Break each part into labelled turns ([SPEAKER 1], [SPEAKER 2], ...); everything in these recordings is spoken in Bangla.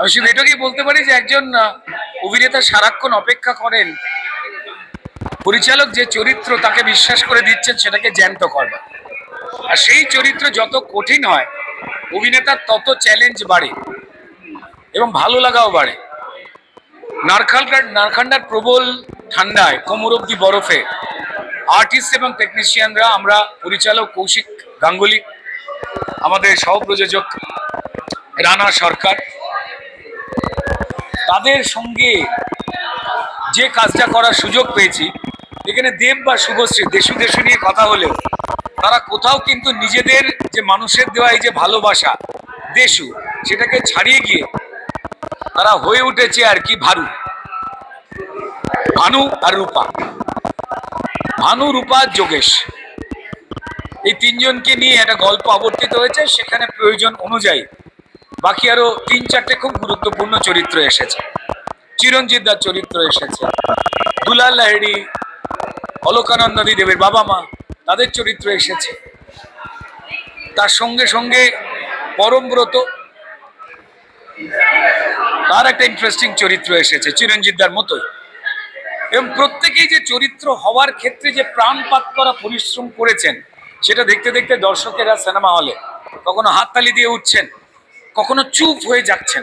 [SPEAKER 1] আমি শুধু এটাকেই বলতে পারি যে একজন অভিনেতা সারাক্ষণ অপেক্ষা করেন। পরিচালক যে চরিত্র তাকে বিশ্বাস করে দিচ্ছেন সেটাকে জ্যান্ত করবার। আর সেই চরিত্র যত কঠিন হয়, অভিনেতার তত চ্যালেঞ্জ বাড়ে এবং ভালো লাগাও বাড়ে। নারখালকার নারখান্ডার প্রবল ঠান্ডায়, কোমর অব্দি বরফে আর্টিস্ট এবং টেকনিশিয়ানরা আমরা পরিচালক কৌশিক গাঙ্গুলি, আমাদের সহপ্রযোজক রানা সরকার তাদের সঙ্গে যে কাজটা করার সুযোগ পেয়েছি, এখানে দেব বা শুভশ্রী, দেশু দেশু নিয়ে কথা হলেও, তারা কোথাও কিন্তু নিজেদের যে মানুষের দেওয়া এই যে ভালোবাসা, দেশু, সেটাকে ছাড়িয়ে গিয়ে তারা হয়ে উঠেছে আর কি ভারু ভানু আর রূপা। ভানু, রূপা, যোগেশ। এই তিনজনকে নিয়ে একটা গল্প আবর্তিত হয়েছে, সেখানে প্রয়োজন অনুযায়ী বাকি আরও তিন চারটে খুব গুরুত্বপূর্ণ চরিত্র এসেছে। চিরঞ্জিত দার চরিত্র এসেছে, দুলাল লাহিড়ি, অলকানন্দী দেবের বাবা মা, তাদের চরিত্র এসেছে। তার সঙ্গে সঙ্গে পরমব্রত তার একটা ইন্টারেস্টিং চরিত্র এসেছে চিরঞ্জিত দার মতোই। এবং প্রত্যেকেই যে চরিত্র হওয়ার ক্ষেত্রে যে প্রাণপাত করা পরিশ্রম করেছেন, সেটা দেখতে দেখতে দর্শকেরা সিনেমা হলে কখনো হাততালি দিয়ে উঠছেন। কখনো চুপ হয়ে যাচ্ছেন?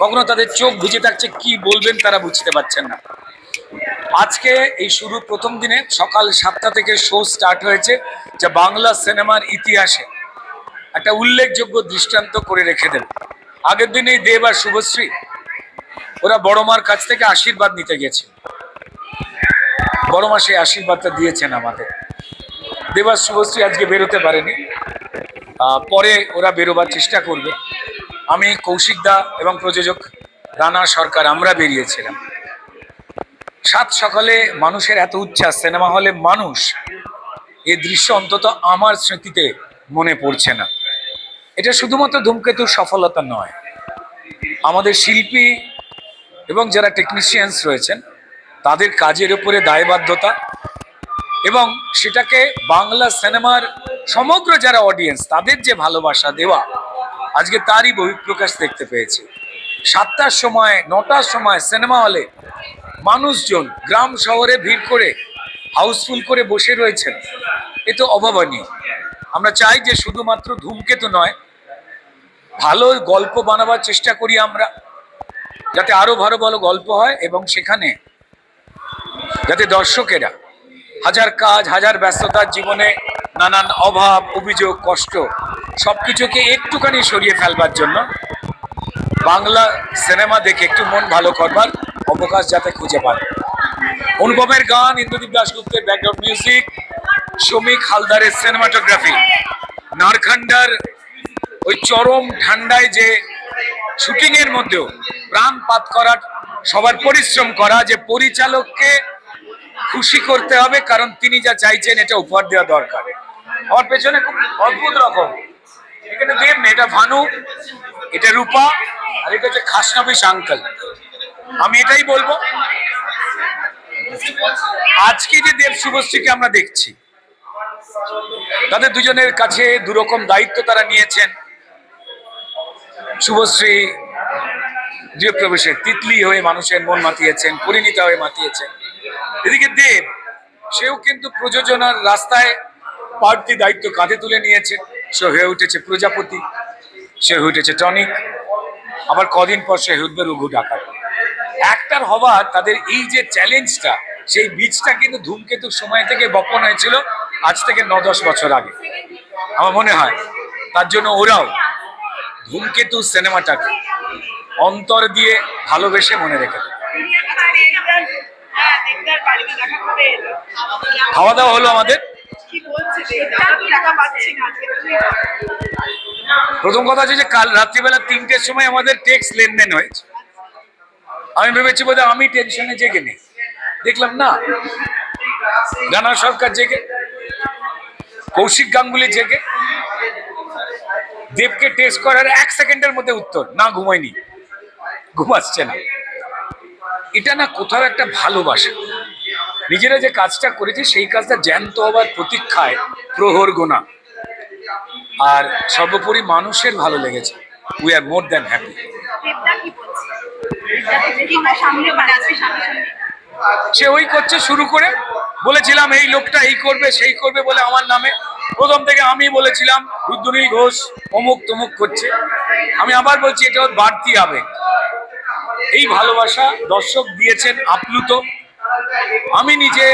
[SPEAKER 1] কখনো তাদের চোখ ভিজে থাকছে, কি বলবেন তারা বুঝতে পারছেন না। আজকে এই শুরু প্রথম দিনে সকাল সাতটা থেকে শো স্টার্ট হয়েছে, যা বাংলা সিনেমার ইতিহাসে একটা উল্লেখযোগ্য দৃষ্টান্ত করে রেখে দেবে। আগের দিনেই দেব আর শুভশ্রী, ওরা বড় মার কাছ থেকে আশীর্বাদ নিতে গেছে। বড় মা সেই আশীর্বাদটা দিয়েছেন আমাদের। দেবাস শুভশ্রী আজকে বেরোতে পারেনি। পরে ওরা বেরোবার চেষ্টা করবে। আমি কৌশিক দা এবং প্রযোজক রানা সরকার, আমরা বেরিয়েছিলাম। সাত সকালে মানুষের এত উচ্ছ্বাস, সিনেমা হলে মানুষ, এ দৃশ্য অন্তত আমার স্মৃতিতে মনে পড়ছে না। এটা শুধুমাত্র ধূমকেতুর সফলতা নয়। আমাদের শিল্পী এবং যারা টেকনিশিয়ানস রয়েছেন, তাদের কাজের উপরে দায়বদ্ধতা এবং সেটাকে বাংলা সিনেমার সমগ্র যারা অডিয়েন্স তাদের যে ভালোবাসা দেওয়া আজকে তারই বহিঃপ্রকাশ দেখতে পেয়েছি। সাতটার সময়, নটার সময় সিনেমা হলে মানুষজন গ্রাম শহরে ভিড় করে, হাউসফুল করে বসে রয়েছেন। এ তো অভাবনীয়। আমরা চাই যে শুধুমাত্র ধূমকেতু নয়, ভালো গল্প বানাবার চেষ্টা করি আমরা, যাতে আরও ভালো ভালো গল্প হয় এবং সেখানে যাতে দর্শকেরা হাজার কাজ, হাজার ব্যস্ততার জীবনে নানান অভাব, অভিযোগ, কষ্ট সবকিছুকে একটুখানি সরিয়ে ফেলবার জন্য বাংলা সিনেমা দেখে একটু মন ভালো করবার, অবকাশ যাতে খুঁজে পান অনুপমের গান, ইন্দ্রদীপ দাশগুপ্তের ব্যাকগ্রাউন্ড মিউজিক শ্রমিক হালদারের সিনেমাটোগ্রাফি নারখান্ডার ওই চরম ঠান্ডায় যে শুটিংয়ের মধ্যেও প্রাণপাত করার, সবার পরিশ্রম করা, যে পরিচালককে খুশি করতে হবে, কারণ তিনি যা চাইছেন, এটা উপহার দেওয়া দরকার। আমার পেছনে খুব অদ্ভুত রকম। এখানে দেব না, এটা ভানু, এটা রূপা, আর এটা হচ্ছে খাসনবিশ আঙ্কেল আমি এটাই বলব। আজকে যে দেব শুভশ্রীকে আমরা দেখছি, তাদের দুজনের কাছে দুরকম দায়িত্ব তারা নিয়েছেন। শুভশ্রী গৃহপ্রবেশে তিতলি হয়ে মানুষের মন মাতিয়েছেন, পরিণীতা হয়ে মাতিয়েছেন। এদিকে দেব, সেও কিন্তু প্রযোজনার রাস্তায় বাড়তি দায়িত্ব কাঁধে তুলে নিয়েছে সে হয়ে উঠেছে প্রজাপতি সে হয়ে উঠেছে টনিক। আবার কদিন পর সে হয়ে উঠবে রঘু ডাকাত। একটার হওয়ার তাদের এই যে চ্যালেঞ্জটা সেই বীজটা কিন্তু ধূমকেতুর সময় থেকে বপন হয়েছিল আজ থেকে ন দশ বছর আগে। আমার মনে হয় তার জন্য ওরাও ধূমকেতু সিনেমাটাকে অন্তর দিয়ে ভালোবেসে মনে রেখে দেয়
[SPEAKER 2] হ্যাঁ
[SPEAKER 1] খাওয়া দাওয়া হলো আমাদের। প্রথম কথা হচ্ছে যে কাল রাত্রিবেলা তিনটের সময় আমাদের টেক্স লেনদেন হয়েছে। আমি ভেবেছি বোধহয় আমি টেনশনে জেগে নেই। দেখলাম না। রানা সরকার জেগে, কৌশিক গাঙ্গুলি জেগে, দেবকে টেস্ট করার এক সেকেন্ডের মধ্যে উত্তর, না ঘুমায়নি। ঘুমাচ্ছে না। এটা না কোথাও একটা ভালোবাসা। নিজেরা যে কাজটা করেছে সেই কাজটা জ্যান্ত হবার প্রতীক্ষায় প্রহর গোনা। আর সর্বোপরি মানুষের ভালো লেগেছে। We are more than happy সে ওই করছে শুরু করে। বলেছিলাম এই লোকটা এই করবে সেই করবে বলে আমার নামে। প্রথম থেকে আমি বলেছিলাম রুদ্রনীল ঘোষ অমুক তমুক করছে। আমি আবার বলছি এটা ওর বাড়তি আবেগ। এই ভালোবাসা দর্শক দিয়েছেন আপ্লুত। আমি নিজে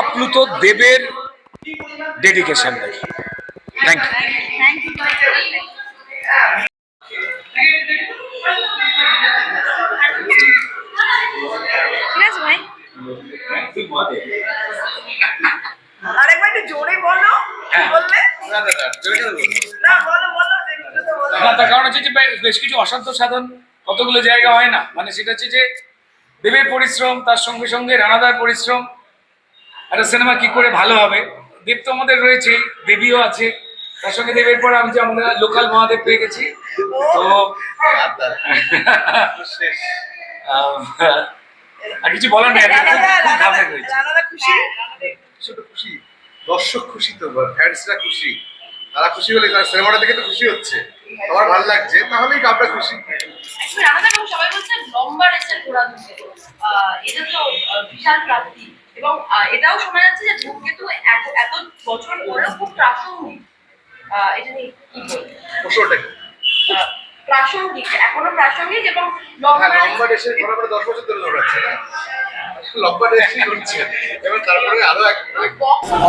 [SPEAKER 1] আপ্লুত দেবের ডেডিকেশন দেখি। থ্যাংক ইউ
[SPEAKER 3] জোরে বলো বললে? না বলো। বলো
[SPEAKER 1] না তার কারণ হচ্ছে যে বেশ কিছু অসাধ্য সাধন কতগুলো জায়গা হয় না। মানে সেটা হচ্ছে যে দেবের পরিশ্রম তার সঙ্গে সঙ্গে রানাদার পরিশ্রম। একটা সিনেমা কি করে ভালো হবে? দেব তো আমাদের রয়েছে দেবীও আছে। তার সঙ্গে দেবের পর আমি যে আমরা লোকাল মহাদেব পেয়ে গেছি। তো আর কিছু বলার নেই
[SPEAKER 4] দর্শক খুশি তো ফ্যান্সরা খুশি। তারা খুশি হলে সিনেমাটা দেখে তো খুশি হচ্ছে। আমার ভালো লাগছে তাহলেই আমরা খুশি।
[SPEAKER 5] সবাই বলছে লম্বা রেসের ঘোড়া এটা তো বিশাল প্রাপ্তি। এবং এটাও শোনা যাচ্ছে যে ধূমকেতু এত এত বছর পরেও খুব প্রাসঙ্গিক এটা নিয়ে কি বলব? প্রাসঙ্গিক এখনও প্রাসঙ্গিক এবং
[SPEAKER 4] হ্যাঁ
[SPEAKER 5] লম্বা
[SPEAKER 4] দেশের ঘোরা করে দশ বছর ধরে দৌড়াচ্ছে না?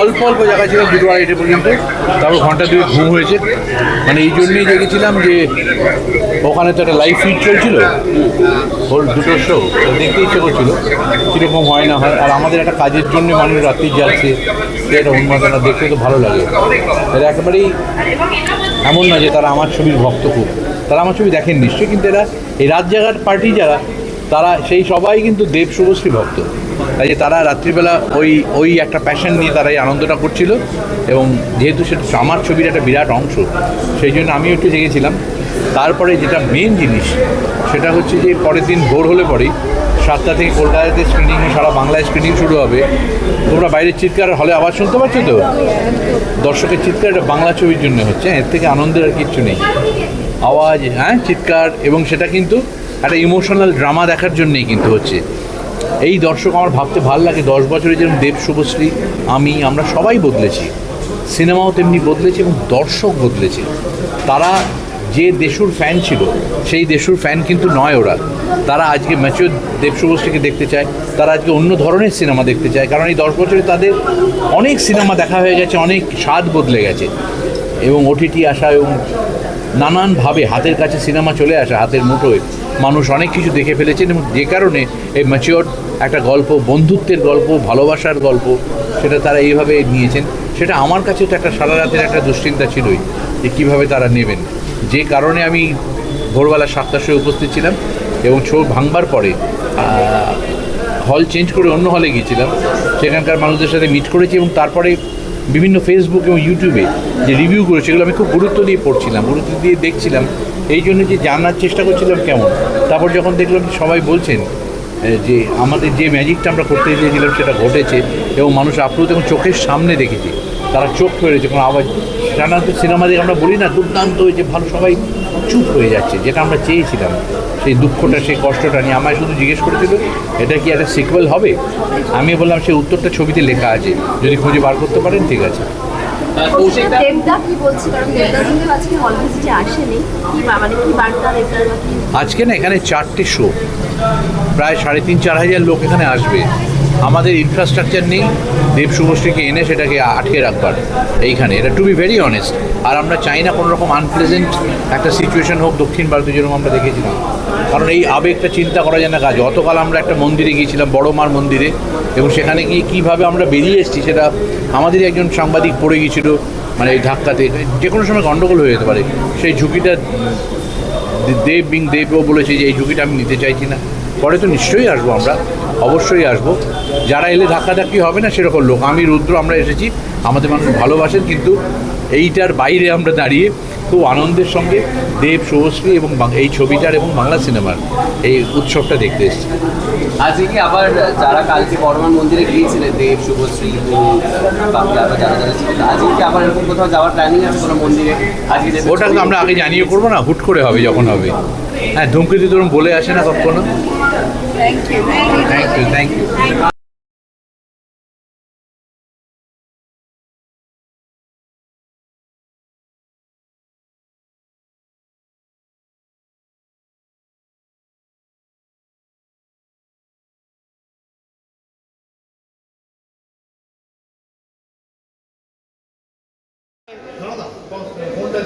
[SPEAKER 6] অল্প অল্প জায়গা ছিল দুটো আড়াইটে পর্যন্ত তারপর ঘণ্টা দুই ঘুম হয়েছে। মানে এই জন্যই দেখেছিলাম যে ওখানে তো একটা লাইভ ফিট চলছিল ওর দুটো শো দেখতে ইচ্ছে করছিল কীরকম হয় না হয়। আর আমাদের একটা কাজের জন্য মানুষ রাত্রি যাচ্ছে একটা উন্মাদনা দেখতে তো ভালো লাগে। এরা একেবারেই এমন না যে তারা আমার ছবির ভক্ত খুব। তারা আমার ছবি দেখেন নিশ্চয়ই কিন্তু এরা এই রাত জাগার পার্টি যারা, তারা সেই সবাই কিন্তু দেব শুভশ্রী ভক্ত। তাই যে তারা রাত্রিবেলা ওই ওই একটা প্যাশন নিয়ে তারা এই আনন্দটা করছিল এবং যেহেতু সেটা আমার ছবির একটা বিরাট অংশ, সেই জন্য আমিও একটু জেগেছিলাম। তারপরে যেটা মেন জিনিস, সেটা হচ্ছে যে পরের দিন ভোর হলে পরেই সাতটা থেকে কলকাতাতে স্ক্রিনিং সারা বাংলায় স্ক্রিনিং শুরু হবে। তোমরা বাইরের চিৎকার হলে আবার শুনতে পাচ্ছ তো? দর্শকের চিৎকার এটা বাংলা ছবির জন্য হচ্ছে এর থেকে আনন্দের আর কিচ্ছু নেই। আওয়াজ হ্যাঁ চিৎকার এবং সেটা কিন্তু একটা ইমোশনাল ড্রামা দেখার জন্যই কিন্তু হচ্ছে। এই দর্শক আমার ভাবতে ভালো লাগে, দশ বছরে যেরকম দেব শুভশ্রী, আমি, আমরা সবাই বদলেছি। সিনেমাও তেমনি বদলেছে এবং দর্শক বদলেছে। তারা যে দেশুর ফ্যান ছিল, সেই দেশুর ফ্যান কিন্তু নয় ওরা। তারা আজকে ম্যাচিওর দেব শুভশ্রীকে দেখতে চায়, তারা আজকে অন্য ধরনের সিনেমা দেখতে চায়, কারণ এই দশ বছরে তাদের অনেক সিনেমা দেখা হয়ে গেছে, অনেক স্বাদ বদলে গেছে। এবং ওটিটি আসা এবং নানানভাবে হাতের কাছে সিনেমা চলে আসা, হাতের মুঠোয়। মানুষ অনেক কিছু দেখে ফেলেছেন এবং যে কারণে এই ম্যাচিওর একটা গল্প, বন্ধুত্বের গল্প, ভালোবাসার গল্প, সেটা তারা এইভাবে নিয়েছেন। সেটা আমার কাছে তো একটা সারা রাতের একটা দুশ্চিন্তা ছিলই যে কীভাবে তারা নেবেন। যে কারণে আমি ভোরবেলা সাতটার সময় উপস্থিত ছিলাম এবং ছৌ ভাঙবার পরে হল চেঞ্জ করে অন্য হলে গিয়েছিলাম। সেখানকার মানুষদের সাথে মিট করেছি এবং তারপরে বিভিন্ন ফেসবুক এবং ইউটিউবে যে রিভিউ করে সেগুলো আমি খুব গুরুত্ব দিয়ে পড়ছিলাম, গুরুত্ব দিয়ে দেখছিলাম। এই জন্য যে জানার চেষ্টা করছিলাম কেমন? তারপর যখন দেখলাম যে সবাই বলছেন যে আমাদের যে ম্যাজিকটা আমরা করতে চেয়েছিলাম সেটা ঘটেছে এবং মানুষ আপ্লুত এবং চোখের সামনে দেখেছে। তারা চোখ ফেরেছে কোনো আওয়াজ তো সিনেমা দিয়ে আমরা বলি না, দুর্দান্ত হয়েছে, ভালো সবাই চুপ হয়ে যাচ্ছে যেটা আমরা চেয়েছিলাম। সেই দুঃখটা সেই কষ্টটা নিয়ে আমায় শুধু জিজ্ঞেস করেছিল এটা কি একটা সিকুয়েল হবে? আমি বললাম সেই উত্তরটা ছবিতে লেখা আছে। যদি খুঁজে বার করতে পারেন ঠিক আছে।
[SPEAKER 7] মানে
[SPEAKER 6] আজকে না এখানে চারটে শো প্রায় সাড়ে তিন চার হাজার লোক এখানে আসবে। আমাদের ইনফ্রাস্ট্রাকচার নেই, দেব শুভশ্রীকে এনে সেটাকে আটকে রাখবার, এইখানে। এটা টু বি ভেরি অনেস্ট আর আমরা চাই না কোনো রকম আনপ্লেজেন্ট একটা সিচুয়েশন হোক দক্ষিণ ভারতে যেরকম আমরা দেখেছিলাম। কারণ এই আবেগটা চিন্তা করা যায় না কাজ। অতকাল আমরা একটা মন্দিরে গিয়েছিলাম, বড় মার মন্দিরে, এবং সেখানে গিয়ে কীভাবে আমরা বেরিয়ে এসেছি সেটা আমাদেরই একজন সাংবাদিক পড়ে গিয়েছিল মানে এই ধাক্কাতে। যে কোনো সময় গণ্ডগোল হয়ে যেতে পারে। সেই ঝুঁকিটা দেব বিং দেবও বলেছে যে এই ঝুঁকিটা আমি নিতে চাইছি না। পরে তো নিশ্চয়ই আসব আমরা। অবশ্যই আসব। যারা এলে ধাক্কাধাক্কি হবে না সেরকম লোক। আমি রুদ্র আমরা এসেছি। আমাদের মানুষ ভালোবাসেন কিন্তু এইটার বাইরে আমরা দাঁড়িয়ে খুব আনন্দের সঙ্গে দেব শুভশ্রী এবং এই ছবিটার এবং বাংলা সিনেমার এই উৎসবটা দেখতে এসেছি।
[SPEAKER 8] আজকে কি আবার যারা কালকে বর্ধমান মন্দিরে গিয়েছিলেন দেব শুভশ্রী যারা যারা আজকে কি আবার এরকম কোথাও যাওয়ার প্ল্যানিং আছে কোনো মন্দিরে? আজকে
[SPEAKER 6] ওটা তো আমরা আগে জানিয়ে করব না হুট করে হবে যখন হবে। হ্যাঁ ধূমকেতু ধরুন বলে আসে না কখনো। থ্যাংক ইউ থ্যাংক ইউ
[SPEAKER 4] ফোনটা